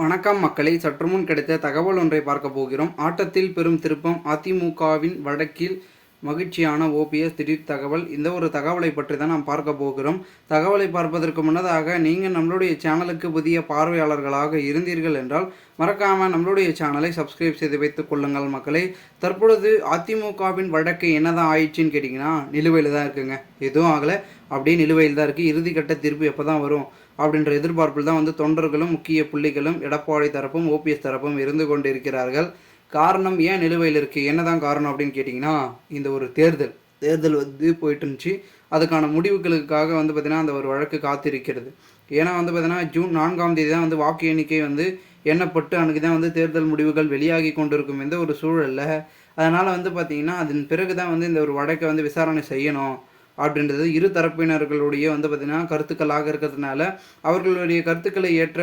வணக்கம் மக்களை. சற்றுமுன் கிடைத்த தகவல் ஒன்றை பார்க்க போகிறோம். ஆட்டத்தில் பெரும் திருப்பம் அதிமுகவின் வழக்கில் மகிழ்ச்சியான ஓபிஎஸ் திடீர் தகவல். இந்த ஒரு தகவலை பற்றி தான் நாம் பார்க்க போகிறோம். தகவலை பார்ப்பதற்கு முன்னதாக நீங்கள் நம்மளுடைய சேனலுக்கு புதிய பார்வையாளர்களாக இருந்தீர்கள் என்றால் மறக்காமல் நம்மளுடைய சேனலை சப்ஸ்கிரைப் செய்து வைத்துக் கொள்ளுங்கள் மக்களே. தற்பொழுது அதிமுகவின் வழக்கு என்னதான் ஆயிடுச்சுன்னு கேட்டிங்கன்னா நிலுவையில் தான் இருக்குங்க. எதுவும் ஆகலை. அப்படியே நிலுவையில் தான் இருக்குது இறுதிக்கட்ட தீர்ப்பு எப்போ தான் வரும்? அப்படின்ற எதிர்பார்ப்பில் தான் வந்து தொண்டர்களும் முக்கிய புள்ளிகளும் எடப்பாடி தரப்பும் ஓபிஎஸ் தரப்பும் இருந்து கொண்டிருக்கிறார்கள். காரணம் ஏன் நிலுவையில் இருக்குது என்னதான் காரணம் அப்படின்னு கேட்டிங்கன்னா இந்த ஒரு தேர்தல் தேர்தல் வந்து போயிட்டு இருந்துச்சு. அதுக்கான முடிவுகளுக்காக வந்து பார்த்திங்கன்னா அந்த ஒரு வழக்கு காத்திருக்கிறது. ஏன்னா வந்து பார்த்திங்கன்னா ஜூன் நான்காம் தேதி தான் வந்து வாக்கு எண்ணிக்கை வந்து எண்ணப்பட்டு அன்றைக்கி தான் வந்து தேர்தல் முடிவுகள் வெளியாகி கொண்டிருக்கும் இந்த ஒரு சூழலில். அதனால் வந்து பார்த்திங்கன்னா அதன் பிறகு தான் வந்து இந்த ஒரு வழக்கை வந்து விசாரணை செய்யணும். அப்படின்றது இரு தரப்பினர்களுடைய வந்து பார்த்திங்கன்னா கருத்துக்களாக இருக்கிறதுனால அவர்களுடைய கருத்துக்களை ஏற்ற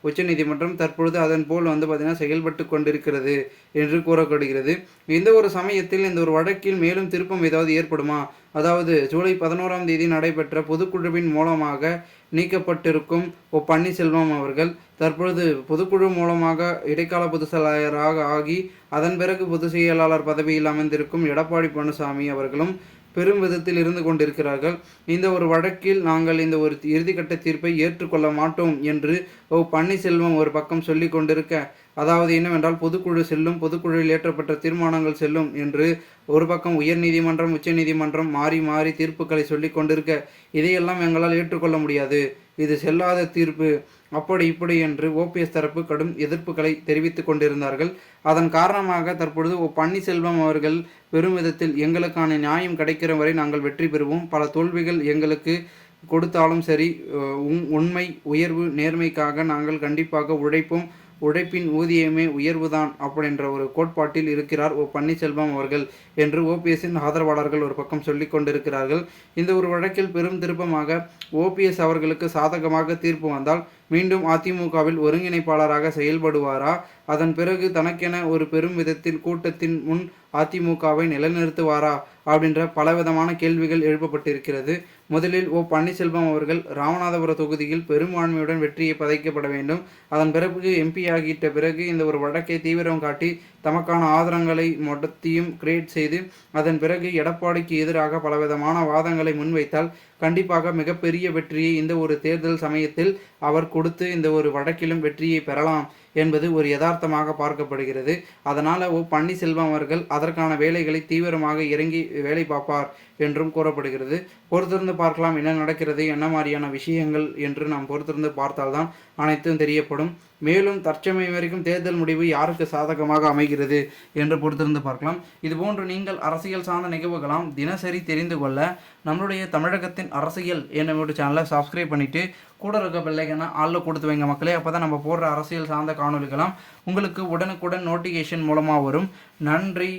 உச்சநீதிமன்றம் தற்பொழுது அதன் போல் வந்து பார்த்திங்கன்னா செயல்பட்டு கொண்டிருக்கிறது என்று கூறப்படுகிறது. இந்த ஒரு சமயத்தில் இந்த ஒரு வழக்கில் மேலும் திருப்பம் ஏதாவது ஏற்படுமா? அதாவது ஜூலை பதினோராம் தேதி நடைபெற்ற பொதுக்குழுவின் மூலமாக நீக்கப்பட்டிருக்கும் ஓ பன்னீர்செல்வம் அவர்கள் தற்பொழுது பொதுக்குழு மூலமாக இடைக்கால பொதுச் செயலாளராக ஆகி அதன் பிறகு பொதுச் செயலாளர் பதவியில் அமர்ந்திருக்கும் எடப்பாடி பழனிசாமி அவர்களும் பெரும் விதத்தில் இருந்து கொண்டிருக்கிறார்கள். இந்த ஒரு வழக்கில் நாங்கள் இந்த ஒரு இறுதிக்கட்ட தீர்ப்பை ஏற்றுக்கொள்ள மாட்டோம் என்று ஓ பன்னீர்செல்வம் ஒரு பக்கம் சொல்லி கொண்டிருக்க அதாவது என்னவென்றால் பொதுக்குழு செல்லும் பொதுக்குழுவில் ஏற்றப்பட்ட தீர்மானங்கள் செல்லும் என்று ஒரு பக்கம் உயர்நீதிமன்றம் உச்சநீதிமன்றம் மாறி மாறி தீர்ப்புகளை சொல்லி கொண்டிருக்க இதையெல்லாம் எங்களால் ஏற்றுக்கொள்ள முடியாது. இது செல்லாத தீர்ப்பு. அப்படி இப்படி என்று ஓபிஎஸ் தரப்பு கடும் எதிர்ப்புகளை தெரிவித்துக் கொண்டிருந்தார்கள். அதன் காரணமாக தற்பொழுது ஓ பன்னீர்செல்வம் அவர்கள் பெரும் விதத்தில் எங்களுக்கான நியாயம் கிடைக்கிற வரை நாங்கள் வெற்றி பெறுவோம். பல தோல்விகள் எங்களுக்கு கொடுத்தாலும் சரி உண்மை உயர்வு நேர்மைக்காக நாங்கள் கண்டிப்பாக உழைப்போம். உழைப்பின் ஊதியமே உயர்வுதான் அப்படின்ற ஒரு கோட்பாட்டில் இருக்கிறார் ஓ பன்னீர்செல்வம் அவர்கள் என்று ஓபிஎஸ்ஸின் ஆதரவாளர்கள் ஒரு பக்கம் சொல்லிக் கொண்டிருக்கிறார்கள். இந்த ஒரு வழக்கில் பெரும் திருப்பமாக ஓபிஎஸ் அவர்களுக்கு சாதகமாக தீர்ப்பு வந்தால் மீண்டும் அதிமுகவில் ஒருங்கிணைப்பாளராக செயல்படுவாரா? அதன் பிறகு தனக்கென ஒரு பெரும் விதத்தில் கூட்டத்தின் முன் அதிமுகவை நிலைநிறுத்துவாரா? அப்படின்ற பலவிதமான கேள்விகள் எழுப்பப்பட்டிருக்கிறது. முதலில் ஓ. பன்னீர்செல்வம் அவர்கள் ராமநாதபுர தொகுதியில் பெரும்பான்மையுடன் வெற்றியை பதைக்கப்பட வேண்டும். அதன் பிறகு எம்பி ஆகிட்ட பிறகு இந்த ஒரு வழக்கை தீவிரம் காட்டி தமக்கான ஆதாரங்களை மொத்தத்தையும் கிரியேட் செய்து அதன் பிறகு எடப்பாடிக்கு எதிராக பலவிதமான வாதங்களை முன்வைத்தால் கண்டிப்பாக மிகப்பெரிய வெற்றியை இந்த ஒரு தேர்தல் சமயத்தில் அவர் கொடுத்து இந்த ஒரு வழக்கிலும் வெற்றியை பெறலாம். என்பது ஒரு யதார்த்தமாக பார்க்கப்படுகிறது. அதனால் ஓ பன்னீர்செல்வம் அவர்கள் அதற்கான வேலைகளை தீவிரமாக இறங்கி வேலை பார்ப்பார் என்றும் கூறப்படுகிறது. பொறுத்திருந்து பார்க்கலாம் என்ன நடக்கிறது என்ன மாதிரியான விஷயங்கள் என்று நாம் பொறுத்திருந்து பார்த்தால்தான் அனைத்தும் தெரியப்படும். மேலும் தற்சமயம் வரைக்கும் தேர்தல் முடிவு யாருக்கு சாதகமாக அமைகிறது என்று பொறுத்திருந்து பார்க்கலாம். இதுபோன்று நீங்கள் அரசியல் சார்ந்த நிகழ்வுகளாம் தினசரி தெரிந்து கொள்ள நம்மளுடைய தமிழகத்தின் அரசியல் என்னோட சேனலை சப்ஸ்கிரைப் பண்ணிவிட்டு கூட இருக்க பிள்ளைங்கன்னா ஆளில் கொடுத்து வைங்க மக்களே. அப்போ தான் நம்ம போடுற அரசியல் சார்ந்த காணொலிகளாம் உங்களுக்கு உடனுக்குடன் நோட்டிஃபிகேஷன் மூலமாக வரும். நன்றி